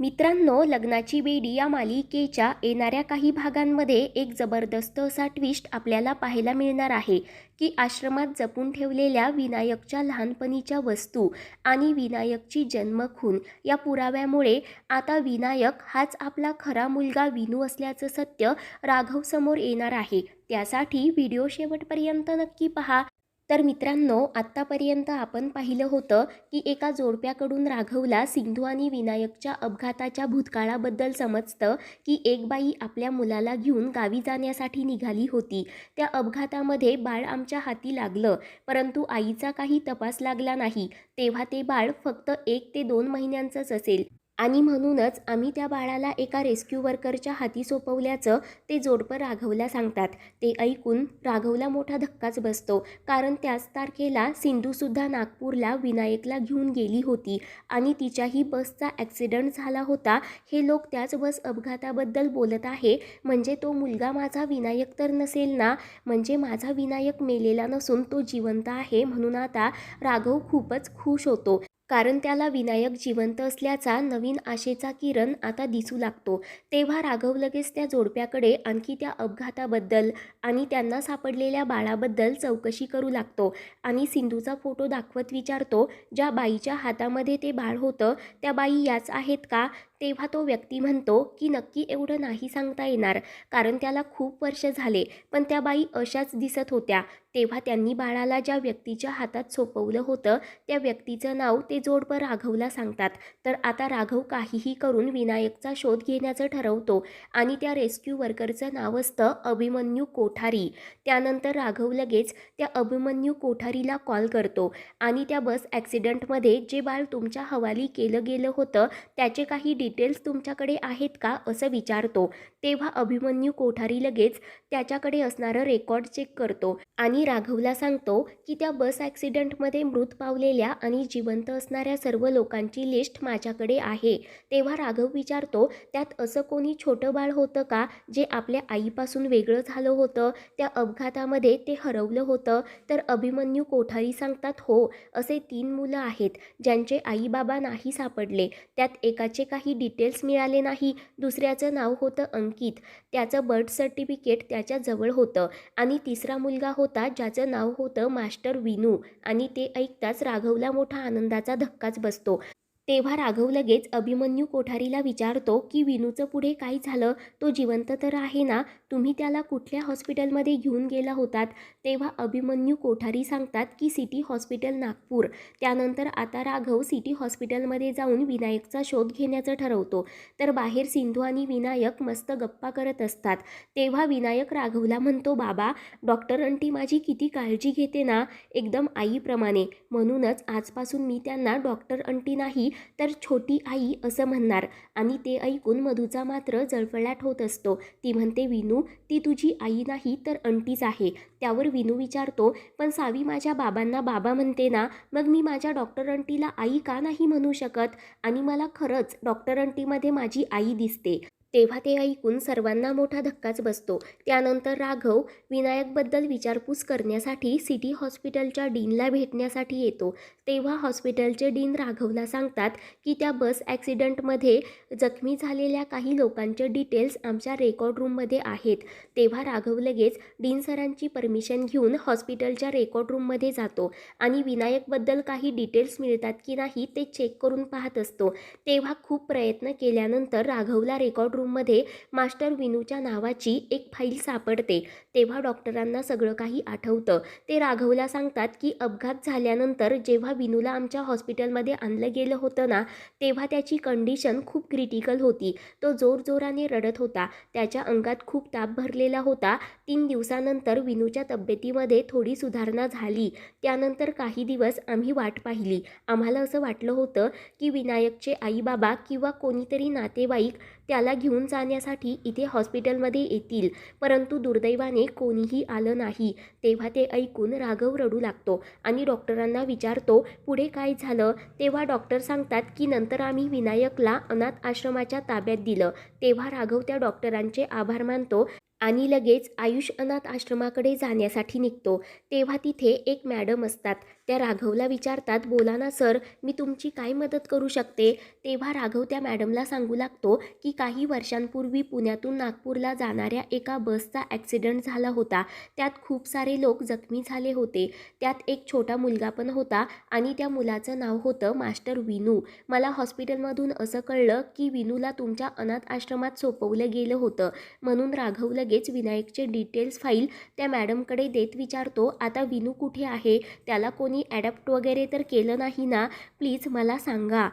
मित्रांनो लग्नाची बेडी या मालिकेच्या येणाऱ्या काही भागांमध्ये एक जबरदस्त असा ट्विस्ट आपल्याला पाहायला मिळणार आहे की आश्रमात जपून ठेवलेल्या विनायकच्या लहानपणीच्या वस्तू आणि विनायकची जन्मखून या पुराव्यामुळे आता विनायक हाच आपला खरा मुलगा विनू असल्याचं सत्य राघवसमोर येणार आहे. त्यासाठी व्हिडिओ शेवटपर्यंत नक्की पहा. तर मित्रांनो आत्तापर्यंत आपण पाहिलं होतं की एका जोडप्याकडून राघवला सिंधू आणि विनायकच्या अपघाताच्या भूतकाळाबद्दल समजतं की एक बाई आपल्या मुलाला घेऊन गावी जाण्यासाठी निघाली होती. त्या अपघातामध्ये बाळ आमच्या हाती लागलं परंतु आईचा काही तपास लागला नाही. तेव्हा ते बाळ फक्त एक ते दोन महिन्यांचंच असेल. आणि म्हणूनच आम्ही त्या बाळाला एका रेस्क्यू वर्करच्या हाती सोपवल्याचं ते जोडपं राघवला सांगतात. ते ऐकून राघवला मोठा धक्काच बसतो. कारण त्याच तारखेला सिंधूसुद्धा नागपूरला विनायकला घेऊन गेली होती आणि तिच्याही बसचा ॲक्सिडंट झाला होता. हे लोक त्याच बस अपघाताबद्दल बोलत आहे. म्हणजे तो मुलगा माझा विनायक तर नसेल ना? म्हणजे माझा विनायक मेलेला नसून तो जिवंत आहे म्हणून आता राघव खूपच खुश होतो. कारण त्याला विनायक जिवंत असल्याचा नवीन आशेचा किरण आता दिसू लागतो. तेव्हा राघव लगेच त्या जोडप्याकडे आणखी त्या अपघाताबद्दल आणि त्यांना सापडलेल्या बाळाबद्दल चौकशी करू लागतो आणि सिंधूचा फोटो दाखवत विचारतो ज्या बाईच्या हातामध्ये ते बाळ होतं त्या बाई याच आहेत का? तेव्हा तो व्यक्ती म्हणतो की नक्की एवढं नाही सांगता येणार कारण त्याला खूप वर्ष झाले पण त्या बाई अशाच दिसत होत्या. तेव्हा त्यांनी बाळाला ज्या व्यक्तीच्या हातात सोपवलं होतं त्या व्यक्तीचं नाव ते जोडपं राघवला सांगतात. तर आता राघव काहीही करून विनायकचा शोध घेण्याचं ठरवतो आणि त्या रेस्क्यू वर्करचं नाव असतं अभिमन्यू कोठारी. त्यानंतर राघव लगेच त्या अभिमन्यू कोठारीला कॉल करतो आणि त्या बस ॲक्सिडेंटमध्ये जे बाळ तुमच्या हवाली केलं गेलं होतं त्याचे काही डिटेल्स तुमच्याकडे आहेत का असं विचारतो. तेव्हा अभिमन्यू कोठारी लगेच त्याच्याकडे असणारं रेकॉर्ड चेक करतो आणि राघवला सांगतो की त्या बस ॲक्सिडेंटमध्ये मृत पावलेल्या आणि जिवंत असणाऱ्या सर्व लोकांची लिस्ट माझ्याकडे आहे. तेव्हा राघव विचारतो त्यात असं कोणी छोटं बाळ होतं का जे आपल्या आईपासून वेगळं झालं होतं? त्या अपघातामध्ये ते हरवलं होतं? तर अभिमन्यू कोठारी सांगतात हो असे तीन मुलं आहेत ज्यांचे आई बाबा नाही सापडले. त्यात एकाचे काही डिटेल्स मिळाले नाही. दुसऱ्याचं नाव होतं अंकित त्याचं बर्थ सर्टिफिकेट त्याच्याजवळ होतं आणि तिसरा मुलगा होता ज्याचं नाव होतं मास्टर विनू आणि ते ऐकताच राघवला मोठा आनंदाचा धक्काच बसतो. तेव्हा राघव लगेच अभिमन्यू कोठारीला विचारतो की विनूचं पुढे काय झालं? तो जिवंत तर आहे ना? तुम्ही त्याला कुठल्या हॉस्पिटलमध्ये घेऊन गेला होतात? तेव्हा अभिमन्यू कोठारी सांगतात की सिटी हॉस्पिटल नागपूर. त्यानंतर आता राघव सिटी हॉस्पिटलमध्ये जाऊन विनायकचा शोध घेण्याचं ठरवतो. तर बाहेर सिंधू आणि विनायक मस्त गप्पा करत असतात. तेव्हा विनायक राघवला म्हणतो बाबा डॉक्टर अंटी माझी किती काळजी घेते ना? एकदम आईप्रमाणे. म्हणूनच आजपासून मी त्यांना डॉक्टर अंटी नाही तर छोटी आई असं म्हणणार. आणि ते ऐकून मधूचा मात्र जळफळाट होत असतो. ती म्हणते विनू ती तुझी आई नाही तर अंटीच आहे. त्यावर विनू विचारतो पण सावी माझ्या बाबांना बाबा म्हणते ना मग मी माझ्या डॉक्टर अंटीला आई का नाही म्हणू शकत? आणि मला खरंच डॉक्टर अंटीमध्ये माझी आई दिसते. तेव्हा ते ऐकून सर्वांना मोठा धक्काच बसतो. त्यानंतर राघव विनायकबद्दल विचारपूस करण्यासाठी सिटी हॉस्पिटलच्या डीनला भेटण्यासाठी येतो. तेव्हा हॉस्पिटलचे डीन राघवला सांगतात की त्या बस ॲक्सिडेंटमध्ये जखमी झालेल्या काही लोकांचे डिटेल्स आमच्या रेकॉर्ड रूममध्ये आहेत. तेव्हा राघव लगेच डीन सरांची परमिशन घेऊन हॉस्पिटलच्या रेकॉर्ड रूममध्ये जातो आणि विनायकबद्दल काही डिटेल्स मिळतात की नाही ते चेक करून पाहत असतो. तेव्हा खूप प्रयत्न केल्यानंतर राघवला रेकॉर्ड रूममध्ये मास्टर विनूच्या नावाची एक फाईल सापडते. तेव्हा डॉक्टरांना सगळं काही आठवतं. ते राघवला सांगतात की अपघात झाल्यानंतर जेव्हा विनूला आमच्या हॉस्पिटलमध्ये आणलं गेलं होतं ना तेव्हा त्याची कंडिशन खूप क्रिटिकल होती. तो जोरजोराने रडत होता. त्याच्या अंगात खूप ताप भरलेला होता. तीन दिवसानंतर विनूच्या तब्येतीमध्ये थोडी सुधारणा झाली. त्यानंतर काही दिवस आम्ही वाट पाहिली. आम्हाला असं वाटलं होतं की विनायकचे आई बाबा किंवा कोणीतरी नातेवाईक त्याला घेऊन घेऊन जाण्यासाठी इथे हॉस्पिटलमध्ये येतील. परंतु दुर्दैवाने कोणीही आलं नाही. तेव्हा ते ऐकून राघव रडू लागतो आणि डॉक्टरांना विचारतो पुढे काय झालं? तेव्हा डॉक्टर सांगतात की नंतर आम्ही विनायकला अनाथ आश्रमाच्या ताब्यात दिलं. तेव्हा राघव त्या डॉक्टरांचे आभार मानतो आणि लगेच आयुष अनाथ आश्रमाकडे जाण्यासाठी निघतो. तेव्हा तिथे एक मॅडम असतात. त्या राघवला विचारतात बोला ना सर मी तुमची काय मदत करू शकते? तेव्हा राघव त्या मॅडमला सांगू लागतो की काही वर्षांपूर्वी पुण्यातून नागपूरला जाणाऱ्या एका बसचा ॲक्सिडंट झाला होता. त्यात खूप सारे लोक जखमी झाले होते. त्यात एक छोटा मुलगा पण होता आणि त्या मुलाचं नाव होतं मास्टर विनू. मला हॉस्पिटलमधून असं कळलं की विनूला तुमच्या अनाथ आश्रमात सोपवलं गेलं होतं. म्हणून राघवला लगेच विनायकचे डिटेल्स फाईल त्या मॅडमकडे देत विचारतो आता विनू कुठे आहे? त्याला कोणी ॲडॅप्ट वगैरे तर केलं नाही ना? प्लीज मला सांगा.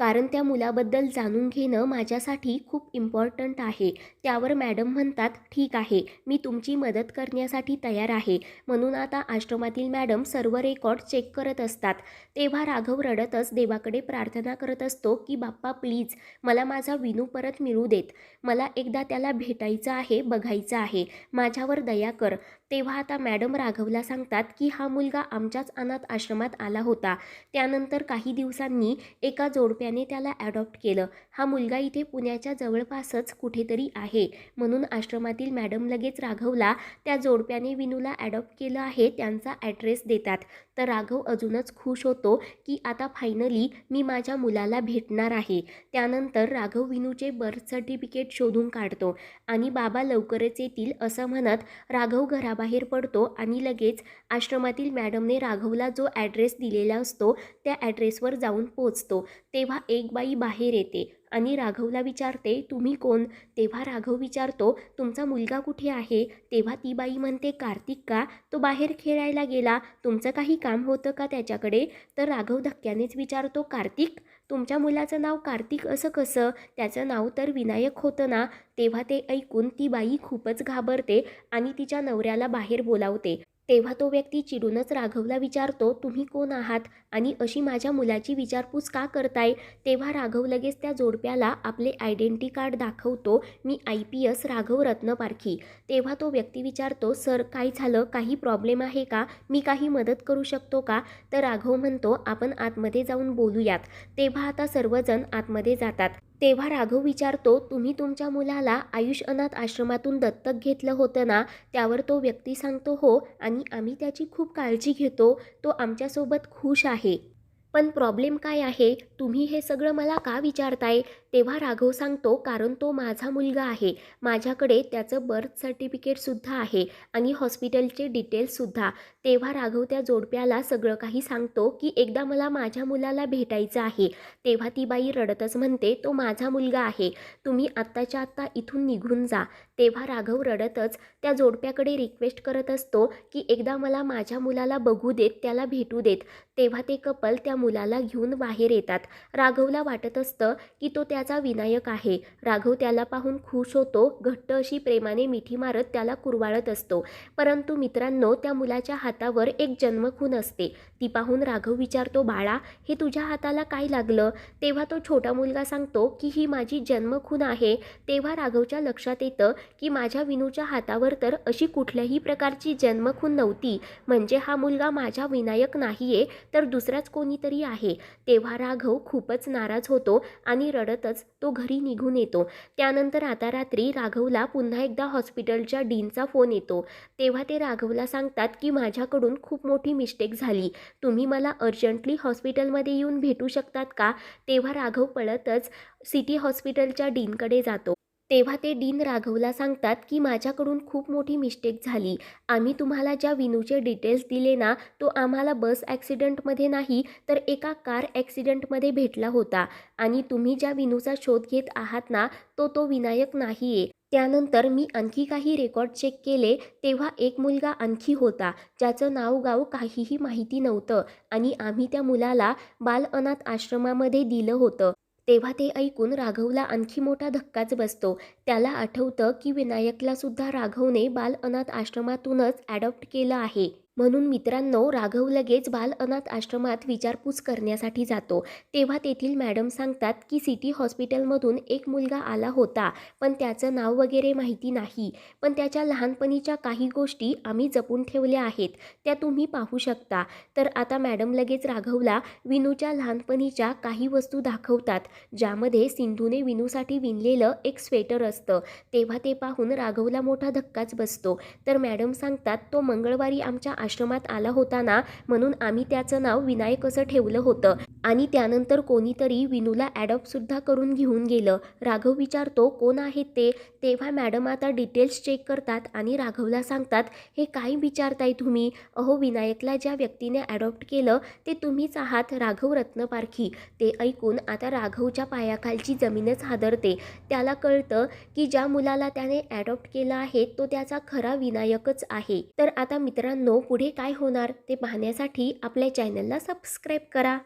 कारण त्या मुलाबद्दल जाणून घेणं माझ्यासाठी खूप इम्पॉर्टंट आहे. त्यावर मॅडम म्हणतात ठीक आहे मी तुमची मदत करण्यासाठी तयार आहे. म्हणून आता आश्रमातील मॅडम सर्व रेकॉर्ड चेक करत असतात. तेव्हा राघव रडतच देवाकडे प्रार्थना करत असतो की बाप्पा प्लीज मला माझा विनू परत मिळू देत. मला एकदा त्याला भेटायचं आहे बघायचं आहे. माझ्यावर दया कर. तेव्हा आता मॅडम राघवला सांगतात की हा मुलगा आमच्याच अनाथ आश्रमात आला होता. त्यानंतर काही दिवसांनी एका जोडप्याने त्याला ॲडॉप्ट केलं. हा मुलगा इथे पुण्याच्या जवळपासच कुठेतरी आहे. म्हणून आश्रमातील मॅडम लगेच राघवला त्या जोडप्याने विनूला ॲडॉप्ट केलं आहे. त्यांचा ॲड्रेस देतात. तर राघव अजूनच खुश होतो की आता फायनली मी माझ्या मुलाला भेटणार आहे. त्यानंतर राघव विनूचे बर्थ सर्टिफिकेट शोधून काढतो आणि बाबा लवकरच येतील असं म्हणत राघव घराबाहेर पडतो आणि लगेच आश्रमातील मॅडमने राघवला जो ॲड्रेस दिलेला असतो त्या ॲड्रेसवर जाऊन पोचतो तेव्हा एक बाई बाहेर येते. आणि राघवला विचारते तुम्ही कोण? तेव्हा राघव विचारतो तुमचा मुलगा कुठे आहे? तेव्हा ती बाई म्हणते कार्तिक का? तो बाहेर खेळायला गेला. तुमचं काही काम होतं का त्याच्याकडे? तर राघव धक्क्यानेच विचारतो कार्तिक? तुमच्या मुलाचं नाव कार्तिक असं कसं? त्याचं नाव तर विनायक होतं ना? तेव्हा ते ऐकून ती बाई खूपच घाबरते आणि तिच्या नवऱ्याला बाहेर बोलावते. तेव्हा तो व्यक्ती चिडूनच राघवला विचारतो तुम्ही कोण आहात? आणि अशी माझ्या मुलाची विचारपूस का करताय? तेव्हा राघव लगेच त्या जोडप्याला आपले आयडेंटी कार्ड दाखवतो मी I P S Raghav Ratnaparkhi तेव्हा तो व्यक्ती विचारतो सर काय झालं? काही प्रॉब्लेम आहे का? मी काही मदत करू शकतो का? तर राघव म्हणतो आपण आतमध्ये जाऊन बोलूयात. तेव्हा आता सर्वजण आतमध्ये जातात. तेव्हा राघव विचारतो तुम्ही तुमच्या मुलाला आयुष अनाथ आश्रमातून दत्तक घेतलं होतं ना? त्यावर तो व्यक्ती सांगतो हो आणि आम्ही त्याची खूप काळजी घेतो. तो आमच्यासोबत खुश आहे. पण प्रॉब्लेम काय आहे? तुम्ही हे सगळं मला का विचारताय? तेव्हा राघव सांगतो कारण तो माझा मुलगा आहे. माझ्याकडे त्याचं बर्थ सर्टिफिकेटसुद्धा आहे आणि हॉस्पिटलचे डिटेल्ससुद्धा तेव्हा राघव त्या जोडप्याला सगळं काही सांगतो की एकदा मला माझ्या मुलाला भेटायचं आहे. तेव्हा ती बाई रडतच म्हणते तो माझा मुलगा आहे. तुम्ही आत्ताच्या आत्ता इथून निघून जा. तेव्हा राघव रडतच त्या जोडप्याकडे रिक्वेस्ट करत असतो की एकदा मला माझ्या मुलाला बघू देत त्याला भेटू देत. तेव्हा ते कपल त्या मुलाला घेऊन बाहेर येतात. राघवला वाटत असतं की तो त्याचा विनायक आहे. राघव त्याला पाहून खुश होतो घट्ट अशी प्रेमाने मिठी मारत त्याला कुरवाळत असतो. परंतु मित्रांनो त्या मुलाच्या हातावर एक जन्मखून असते. ती पाहून राघव विचारतो बाळा हे तुझ्या हाताला काय लागलं? तेव्हा तो छोटा मुलगा सांगतो की ही माझी जन्मखून आहे. तेव्हा राघवच्या लक्षात येतं की माझ्या विनूच्या हातावर तर अशी कुठल्याही प्रकारची जन्मखून नव्हती. म्हणजे हा मुलगा माझ्या विनायक नाहीये तर दुसराच कोणीतरी आहे. तेव्हा राघव खूपच नाराज होतो आणि रडतच तो घरी निघून येतो. त्यानंतर आता रात्री राघवला पुन्हा एकदा हॉस्पिटलच्या डीनचा फोन येतो. तेव्हा ते राघवला सांगतात की माझ्या माझ्याकडून खूप मोठी मिस्टेक झाली. तुम्ही मला अर्जंटली हॉस्पिटलमध्ये येऊन भेटू शकतात का? तेव्हा राघव पळतच सिटी हॉस्पिटलच्या डीनकडे जातो. तेव्हा ते डीन राघवला सांगतात की माझ्याकडून खूप मोठी मिस्टेक झाली. आम्ही तुम्हाला ज्या विनूचे डिटेल्स दिले ना तो आम्हाला बस ॲक्सिडेंटमध्ये नाही तर एका कार ॲक्सिडेंटमध्ये भेटला होता. आणि तुम्ही ज्या विनूचा शोध घेत आहात ना तो तो विनायक नाही आहे त्यानंतर मी आणखी काही रेकॉर्ड चेक केले तेव्हा एक मुलगा आणखी होता ज्याचं नाव गाव काहीही माहिती नव्हतं आणि आम्ही त्या मुलाला बाल अनाथ आश्रमामध्ये दिलं होतं. तेव्हा ते ऐकून राघवला आणखी मोठा धक्काच बसतो. त्याला आठवतं की विनायकला सुद्धा राघवने बाल अनाथ आश्रमातूनच ॲडॉप्ट केलं आहे. म्हणून मित्रांनो राघव लगेच बाल अनाथ आश्रमात विचारपूस करण्यासाठी जातो. तेव्हा तेथील मॅडम सांगतात की सिटी हॉस्पिटलमधून एक मुलगा आला होता पण त्याचं नाव वगैरे माहिती नाही. पण त्याच्या लहानपणीच्या काही गोष्टी आम्ही जपून ठेवल्या आहेत त्या तुम्ही पाहू शकता. तर आता मॅडम लगेच राघवला विनूच्या लहानपणीच्या काही वस्तू दाखवतात ज्यामध्ये सिंधूने विनूसाठी विणलेलं एक स्वेटर असतं. तेव्हा ते पाहून राघवला मोठा धक्काच बसतो. तर मॅडम सांगतात तो मंगळवारी आमच्या आश्रमात आला होता ना म्हणून आम्ही त्याचं नाव विनायक असं ठेवलं होतं. आणि त्यानंतर कोणीतरी विनूला ॲडॉप्टसुद्धा करून घेऊन गेलं. राघव विचारतो कोण आहेत ते? तेव्हा मॅडम आता डिटेल्स चेक करतात आणि राघवला सांगतात हे काय विचारताय तुम्ही? अहो विनायकला ज्या व्यक्तीने ॲडॉप्ट केलं ते तुम्हीच आहात राघव रत्नपारखी. ते ऐकून आता राघवच्या पायाखालची जमीनच हादरते. त्याला कळतं की ज्या मुलाला त्याने ॲडॉप्ट केलं आहे तो त्याचा खरा विनायकच आहे. तर आता मित्रांनो पुढे काय होणार? ते पाहण्यासाठी आपल्या चॅनलला सबस्क्राईब करा.